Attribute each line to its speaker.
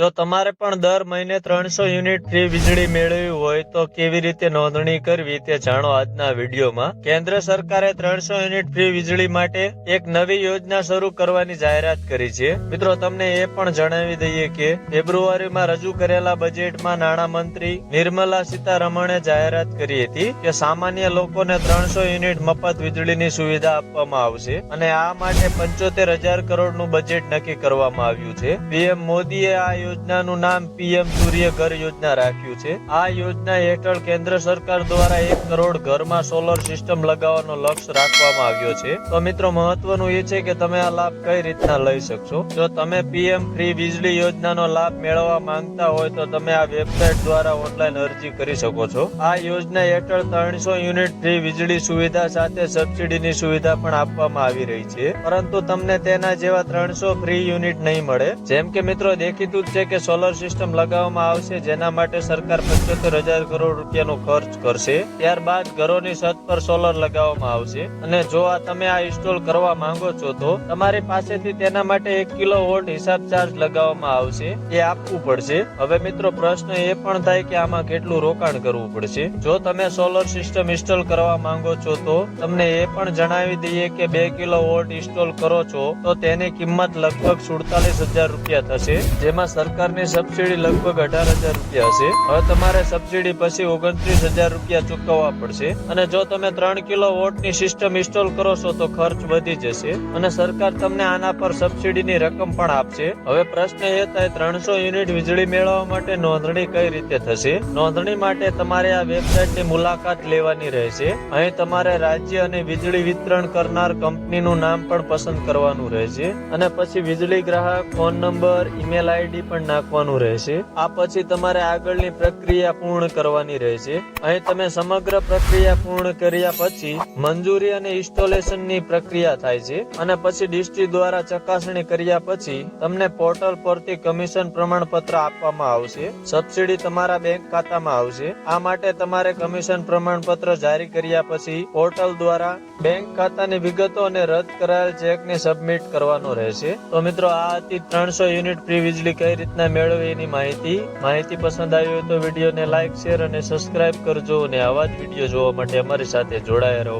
Speaker 1: જો તમારે પણ દર મહિને ત્રણસો યુનિટ ફ્રી વીજળી મેળવવી હોય તો કેવી રીતે નોંધણી કરવી તે જાણો આજના વિડીયોમાં. કેન્દ્ર સરકારે ત્રણસો યુનિટ ફ્રી વીજળી માટે એક નવી યોજના શરૂ કરવાની જાહેરાત કરી છે. મિત્રો, તમને એ પણ જણાવી દઈએ કે ફેબ્રુઆરીમાં રજૂ કરેલા બજેટમાં નાણાં મંત્રી નિર્મલા સીતારમણે જાહેરાત કરી હતી કે સામાન્ય લોકોને ત્રણસો યુનિટ મફત વીજળીની સુવિધા આપવામાં આવશે અને આ માટે પંચોતેર હજાર કરોડનું બજેટ નક્કી કરવામાં આવ્યું છે. પીએમ મોદીએ આ યોજનાનું નામ પીએમ સૂર્ય ઘર યોજના રાખ્યું છે. આ યોજના હેઠળ કેન્દ્ર સરકાર દ્વારા એક કરોડ ઘરમાં સોલર સિસ્ટમ લગાવવાનો લક્ષ્ય રાખવામાં આવ્યો છે. તો મિત્રો, મહત્વનું એ છે કે તમે આ લાભ કઈ રીતના લઈ શકશો? જો તમે પીએમ ફ્રી વીજળી યોજનાનો લાભ મેળવવા માંગતા હોય તો તમે આ વેબસાઇટ દ્વારા ઓનલાઈન અરજી કરી શકો છો. આ યોજના હેઠળ ત્રણસો યુનિટ ફ્રી વીજળી સુવિધા સાથે સબસિડીની સુવિધા પણ આપવામાં આવી રહી છે. પરંતુ તમને તેના જેવા ત્રણસો ફ્રી યુનિટ નહીં મળે. જેમ કે મિત્રો, દેખીતું જ છે કે સોલર સિસ્ટમ લગાવવામાં આવશે, જેના માટે સરકાર પંચોતેર હજાર કરોડ રૂપિયાનો ખર્ચ કરશે. ત્યારબાદ ઘરોની છત પર સોલર લગાવવામાં આવશે. અને જો આ તમે આ ઇન્સ્ટોલ કરવા માંગો છો તો તમારી પાસેથી તેના માટે એક કિલો વોટ હિસાબ ચાર્જ લગાવવામાં આવશે. એ આપવું પડશે. હવે મિત્રો પ્રશ્ન એ પણ થાય કે આમાં કેટલું રોકાણ કરવું પડશે. જો તમે સોલર સિસ્ટમ ઇન્સ્ટોલ કરવા માંગો છો તો તમને એ પણ જણાવી દઈએ કે બે કિલો વોટ ઇન્સ્ટોલ કરો છો, તો તેની કિંમત લગભગ સુડતાલીસ હજાર રૂપિયા થશે, જેમાં સરકારની સબસિડી લગભગ અઢાર હજાર રૂપિયા હશે હવે તમારે સબસિડી પછી ઓગણત્રીસ હજાર રૂપિયા ચૂકવવા પડશે. અને જો તમે ત્રણ કિલો વોટની સિસ્ટમ ઇન્સ્ટોલ કરો છો તો ખર્ચ વધી જશે. અને સરકાર તમને આના પર સબસિડીની રકમ પણ આપશે. હવે પ્રશ્ન એ થાય, ત્રણસો યુનિટ વીજળી મેળવવા માટે નોંધણી કઈ રીતે થશે? નોંધણી માટે તમારે આ વેબસાઇટની મુલાકાત લેવાની રહેશે. અહીં તમારે રાજ્ય અને વીજળી વિતરણ કરનાર કંપનીનું નામ પણ પસંદ કરવાનું રહેશે. અને પછી વીજળી ગ્રાહક, ફોન નંબર ઈમેલ આઈડી પણ નાખવાનું રહેશે. આ પછી તમારે આગળની પ્રક્રિયા પૂર્ણ કરવાની રહેશે. અહીં તમે સમગ્ર પ્રક્રિયા પૂર્ણ કર્યા પછી મંજૂરી અને ઇન્સ્ટોલેશનની પ્રક્રિયા થાય છે. અને પછી ડિસ્ટ્રી દ્વારા ચકાસણી કર્યા પછી તમને પોર્ટલ પરથી કમિશન પ્રમાણપત્ર આપવામાં આવશે. સબસિડી તમારા બેંક ખાતામાં આવશે. આ માટે તમારે કમિશન પ્રમાણપત્ર જારી કર્યા પછી પોર્ટલ દ્વારા બેંક ખાતાની વિગતો અને રદ કરાયેલ ચેકને સબમિટ કરવાનો રહેશે. તો મિત્રો, આ હતી ત્રણસો યુનિટ ફ્રી વીજળી કઈ રીતના મેળવવી એની માહિતી. માહિતી પસંદ આવી હોય તો વિડીયોને લાઈક શેર અને સબસ્ક્રાઇબ કરજો અને આવા જ વીડિયો જોવા માટે અમારી સાથે જોડાયા રહો.